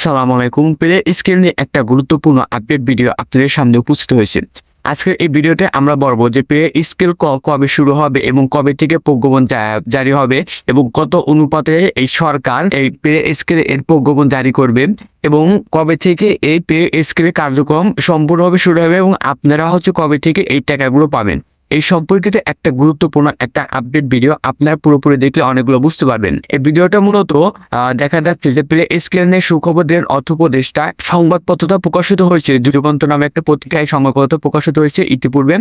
আসসালামু আলাইকুম। Play scale নিয়ে একটা গুরুত্বপূর্ণ আপডেট ভিডিও আপনাদের সামনে উপস্থিত হয়েছে। আজকের এই ভিডিওতে আমরা বলব যে প্লে স্কেল কবে শুরু হবে এবং কবে থেকে প্রজ্ঞাপন জারি হবে এবং কত অনুপাতে এই সরকার এই পে স্কেল এর প্রজ্ঞাপন জারি করবে এবং কবে থেকে এই পে স্কেলের কার্যক্রম সম্পূর্ণভাবে শুরু হবে এবং আপনারা হচ্ছে কবে থেকে এই টাকাগুলো পাবেন। এই সম্পর্কিত একটা গুরুত্বপূর্ণ একটা আপডেট ভিডিও আপনারা পুরোপুরি দেখলে অনেকগুলো বুঝতে পারবেন। এই ভিডিওটা মূলত দেখা যাচ্ছে যে প্লে স্কেলের সুখবর দেন অর্থ উপদেষ্টা সংবাদপত্রটা প্রকাশিত হয়েছে। যুগন্ত নামে একটা পত্রিকায় সংবাদপত্র প্রকাশিত হয়েছে ইতিপূর্বে।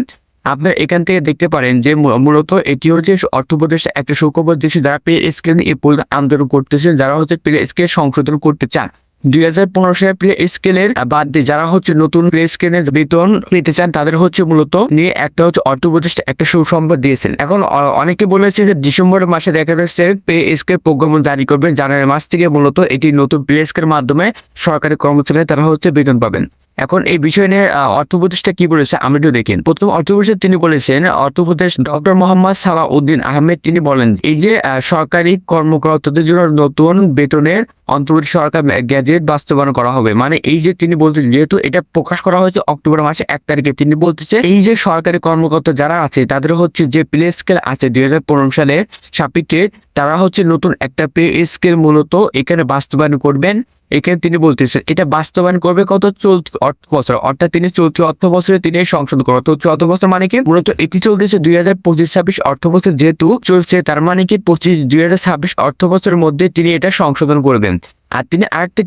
আপনার এখান থেকে দেখতে পারেন যে মূলত এটি হচ্ছে অর্থ উপদেষ্টা একটা সুখবর দিয়েছে যারা পে স্কেল পর্যন্ত আন্দোলন করতেছেন যারা হচ্ছে পে স্কেল সংশোধন করতে চান দুই হাজার পনেরো সালে প্লে স্কেলের বাদ দিয়ে যারা হচ্ছে নতুন প্লে স্কেলের বেতন নিতে চান, তাদের হচ্ছে মূলত নিয়ে একটা হচ্ছে অর্থ প্রতিষ্ঠা একটা সুসম্পদ দিয়েছেন। এখন অনেকে বলেছে যে ডিসেম্বর মাসে দেখা যাচ্ছে পে স্কেল প্রোগ্রাম জারি করবেন। জানুয়ারি মাস থেকে মূলত এটি নতুন প্লে স্কেলের মাধ্যমে সরকারি কর্মচারী তারা হচ্ছে বেতন পাবেন। এখন এই বিষয় নিয়ে অর্থ উপদেষ্টা কি বলেছে আমরা একটু দেখেন প্রথম অর্থ উপদেষ্টা তিনি বলেছেন, অর্থ উপদেশ ডক্টর মোহাম্মদ সালাহ উদ্দিন আহমেদ তিনি বলেন, এই যে সরকারি কর্মকর্তাদের জন্য নতুন বেতনের অন্তর্বর্তী সরকার গ্যাজেট বাস্তবায়ন করা হবে। মানে এই যে তিনি বলতে, যেহেতু এটা প্রকাশ করা হয়েছে অক্টোবর মাসে এক তারিখে, তিনি বলতেছে, এই যে সরকারি কর্মকর্তা যারা আছে, তাদের হচ্ছে যে প্লে স্কেল আছে দুই হাজার পনেরো সালে সাপেক্ষে, তারা হচ্ছে নতুন একটা পে স্কেল মূলত এখানে বাস্তবায়ন করবেন। এখানে তিনি বলতেছেন, এটা বাস্তবায়ন করবে কত চলতি অর্থ বছর? অর্থাৎ তিনি চলতি অর্থ বছরে তিনি সংশোধন করবেন। চলতি অর্থ বছর মানে কি? মূলত এটি চলতেছে দুই হাজার পঁচিশ ছাব্বিশ অর্থ বছর যেহেতু চলছে, তার মানে কি পঁচিশ দুই হাজার ছাব্বিশ অর্থ বছরের মধ্যে তিনি এটা সংশোধন করবেন। আর তিনি আরেকটা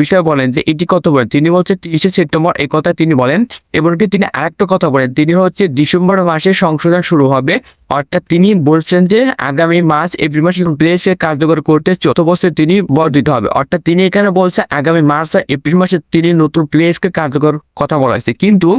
বিষয় বলেন যে এটি কত বলেন তিনি বলছেন তিরিশে সেপ্টেম্বর, এই কথা তিনি বলেন। এবং কি তিনি আরেকটা কথা বলেন, তিনি হচ্ছে ডিসেম্বর মাসে সংশোধন শুরু হবে। অর্থাৎ তিনি বলছেন যে আগামী মাস, এপ্রিল মাসে প্লেসে কার্যকর করতে চৌথ বছর তিনি বর্ধিত হবে। অর্থাৎ তিনি এখানে বলছেন, আগামী মার্চ এপ্রিল মাসে তিনি নতুন প্লেসকে কার্যকর কথা বলা হয়েছে। কিন্তু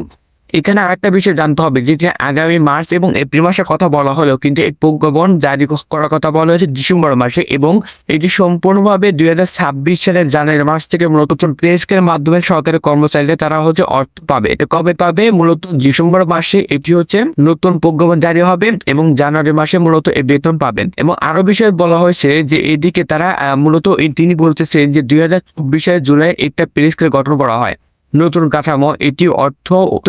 এখানে আরেকটা বিষয় জানতে হবে যে যে আগামী মার্চ এবং এপ্রিল মাসে কথা বলা হলো, কিন্তু এই প্রজ্ঞাপন জারি করার কথা বলা হয়েছে ডিসেম্বর মাসে এবং এটি সম্পূর্ণভাবে দুই হাজার ছাব্বিশ সালের জানুয়ারি মাস থেকে মূলত প্লেসকের মাধ্যমে সরকারি কর্মচারীরা তারা হচ্ছে অর্থ পাবে। এটা কবে পাবে? মূলত ডিসেম্বর মাসে এটি হচ্ছে নতুন প্রজ্ঞাপন জারি হবে এবং জানুয়ারি মাসে মূলত এই বেতন পাবেন। এবং আরও বিষয় বলা হয়েছে যে এদিকে তারা মূলত তিনি বলতেছেন যে দুই হাজার চব্বিশ সালের জুলাই একটা প্রেসকে গঠন করা হয়। নতুন কাঠামো, এটি অর্থ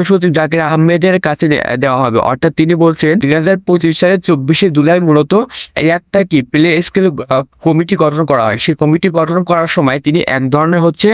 সচিব জাকির আহমেদের কাছে দেওয়া হবে। অর্থাৎ তিনি বলছেন, দুই হাজার পঁচিশ সালের চব্বিশে জুলাই মূলত একটা কি প্লে স্কেল কমিটি গঠন করা হয়। সেই কমিটি গঠন করার সময় তিনি এক ধরনের হচ্ছে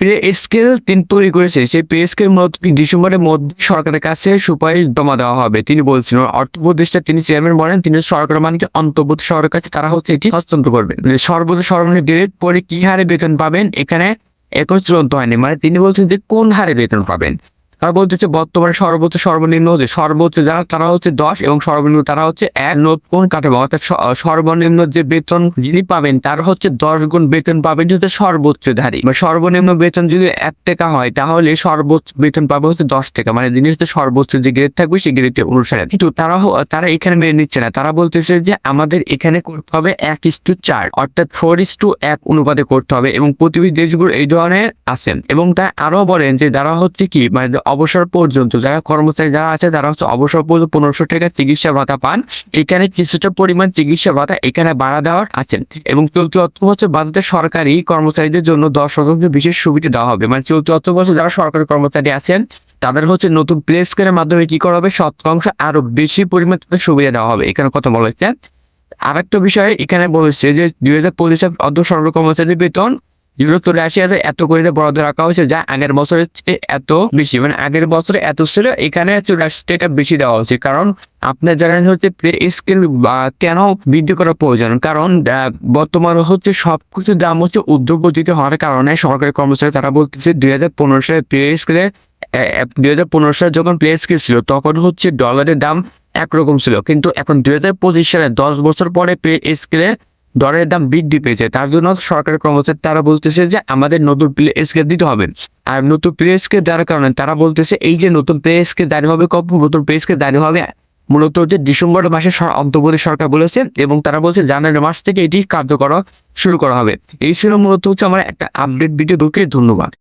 প্লে স্কেল তিনি তৈরি করেছে সেই পে স্কেল মূলত ডিসেম্বরের মধ্যে সরকারের কাছে সুপারিশ জমা দেওয়া হবে। তিনি বলছেন, অর্থ উপদেষ্টা তিনি চেয়ারম্যান বলেন, তিনি সরকার মানকে অন্তর্বর্তী সরকারের কাছে তারা হচ্ছে এটি হস্তান্তর করবেন। সর্বোচ্চ সর্বনিম্ন গ্রেড পরে কি হারে বেতন পাবেন? এখানে এখন হয়নি। মানে তিনি বলছেন যে কোন হারে বেতন পাবেন? তারা বলতেছে বর্তমানে সর্বোচ্চ সর্বনিম্ন হচ্ছে সর্বোচ্চ যারা, তারা হচ্ছে দশ এবং সর্বনিম্ন তারা হচ্ছে এক নতুন কাঠামো অর্থাৎ সর্বনিম্ন যে বেতন যিনি পাবেন, তার হচ্ছে দশ গুণ বেতন পাবেন হচ্ছে সর্বোচ্চ ধারী মানে সর্বনিম্ন বেতন যদি এক টাকা হয়, তাহলে সর্বোচ্চ বেতন পাবে হচ্ছে দশ টাকা। মানে যিনি হচ্ছে সর্বোচ্চ যে গ্রেড থাকবে, সেই গ্রেডের অনুসারে। কিন্তু তারা তারা এখানে মেনে নিচ্ছে না। তারা বলতেছে যে আমাদের এখানে করতে হবে এক ইস টু চার, অর্থাৎ ফোর ইস টু এক অনুপাতে করতে হবে। এবং প্রতিবেশী দেশগুলো এই ধরনের আছেন। এবং তা আরও বলেন যে যারা হচ্ছে কি মানে অবসর পর্যন্ত যারা কর্মচারী যারা আছে, তারা হচ্ছে অবসর পর্যন্ত পনেরোশো টাকা চিকিৎসা ভাতা পান। এখানে কিছুটা পরিমাণ চিকিৎসা ভাতা এখানে বাড়া দেওয়ার আছেন এবং চলতি অর্থ বছর বাজেটে সরকারি কর্মচারীদের জন্য দশ শতাংশ বিশেষ সুবিধা দেওয়া হবে। মানে চলতি অর্থ বছর যারা সরকারি কর্মচারী আছেন, তাদের হচ্ছে নতুন প্লে স্কেলের মাধ্যমে কি করা হবে? শতাংশ আরও বেশি পরিমাণ সুবিধা দেওয়া হবে। এখানে কথা বলা হচ্ছে। আরেকটা বিষয় এখানে বলেছে যে দুই হাজার পঁচিশ অর্ধ সরকারি কর্মচারীর বেতন চুরাশি হাজার এত করে বরাদ্দ রাখা হয়েছে, যা আগের বছরের চেয়ে এত বেশি। মানে আগের বছরে এত ছিল, এখানে টাকা বেশি দেওয়া হচ্ছে কারণ আপনার জানেন হচ্ছে প্লে স্কেল কেন বৃদ্ধি করা প্রয়োজন? কারণ বর্তমান হচ্ছে সবকিছু দাম হচ্ছে ঊর্ধ্বগতিতে হওয়ার কারণে সরকারি কর্মচারী তারা বলতেছে দুই হাজার পনেরো সালে প্লে স্কেলে দুই হাজার পনেরো সালে যখন প্লে স্কেল ছিল, তখন হচ্ছে ডলারের দাম একরকম ছিল। কিন্তু এখন দুই হাজার পঁচিশ সালে দশ বছর পরে পে স্কেলে ডলারের দাম বৃদ্ধি পেয়েছে। তার জন্য সরকারের কর্মচারী তারা বলতেছে যে আমাদের নতুন প্লে দিতে হবে। আর নতুন প্লে দেওয়ার কারণে তারা বলতেছে, এই যে নতুন প্লে স্কেল জারি হবে কব নতুন প্লে স্কেল জারি হবে মূলত যে ডিসেম্বর মাসে অন্তর্বর্তী সরকার বলেছে এবং তারা বলছে জানুয়ারি মাস থেকে এটি কার্যকর শুরু করা হবে। এই ছিল মূলত হচ্ছে আমার একটা আপডেট ভিডিও দুঃখে ধন্যবাদ।